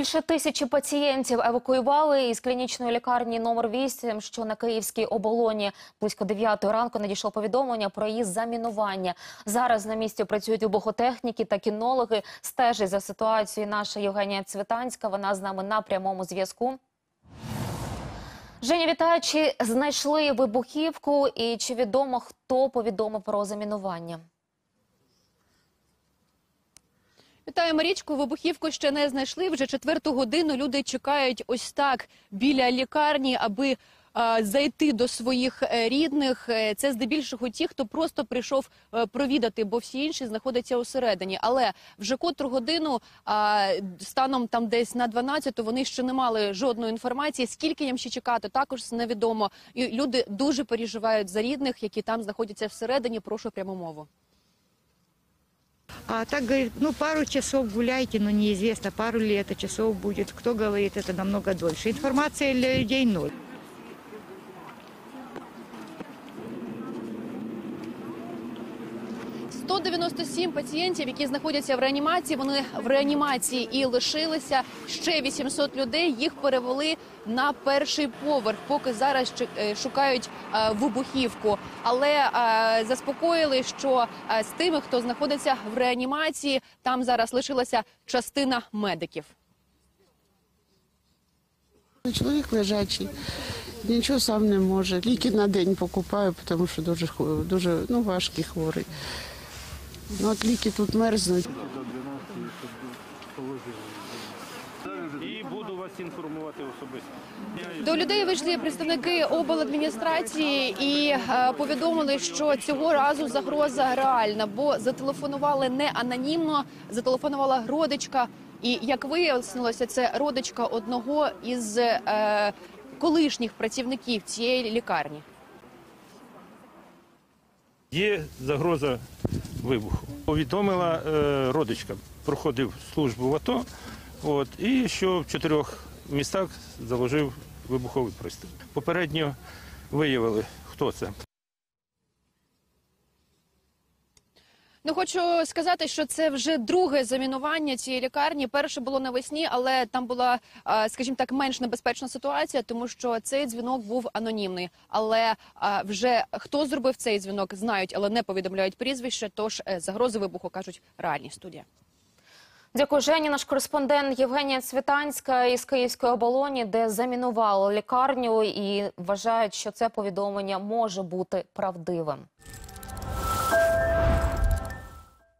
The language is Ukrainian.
Більше тисячі пацієнтів евакуювали із клінічної лікарні номер 8, що на Київській оболоні. Близько 9 ранку надійшло повідомлення про її замінування. Зараз на місці працюють вибухотехніки та кінологи. Стежить за ситуацією наша Євгенія Цвітанська. Вона з нами на прямому зв'язку. Женя, вітаю. Чи знайшли вибухівку і чи відомо, хто повідомив про замінування? Вітаю, Марічку. Вибухівку ще не знайшли. Вже четверту годину люди чекають ось так біля лікарні, аби зайти до своїх е, рідних. Е, Це здебільшого ті, хто просто прийшов е, провідати, бо всі інші знаходяться усередині. Але вже котру годину а, станом там десь на 12 вони ще не мали жодної інформації. Скільки їм ще чекати, також невідомо. І люди дуже переживають за рідних, які там знаходяться всередині. Прошу пряму мову. А так говорит, ну пару часов гуляйте, но неизвестно, пару ли это часов будет. Кто говорит, это намного дольше. Информация для людей ноль. – 197 пацієнтів, які знаходяться в реанімації. Вони в реанімації і лишилися. Ще 800 людей. Їх перевели на перший поверх, поки зараз е, шукають е, вибухівку. Але е, заспокоїли, що з тими, хто знаходиться в реанімації, там зараз лишилася частина медиків. Чоловік лежачий, нічого сам не може. Ліки на день покупаю, тому що дуже, дуже ну, важкий хворий. Ну, от ліки тут мерзнуть. і буду вас інформувати особисто. До людей вийшли представники обладміністрації і е, повідомили, що цього разу загроза реальна, бо зателефонували не анонімно, зателефонувала родичка. І як вияснилося, це родичка одного із е, колишніх працівників цієї лікарні. Є загроза вибуху. Повідомила е, родичка, проходив службу в АТО, от, і що в чотирьох містах заложив вибуховий пристрій. Попередньо виявили, хто це. Ну хочу сказати, що це вже друге замінування цієї лікарні. Перше було навесні, але там була, скажімо так, менш небезпечна ситуація, тому що цей дзвінок був анонімний. Але вже хто зробив цей дзвінок, знають, але не повідомляють прізвище. Тож е, загрози вибуху кажуть реальні студія. Дякую, Жені. Наш кореспондент Євгенія Цвітанська із Київської оболоні, де замінували лікарню і вважають, що це повідомлення може бути правдивим.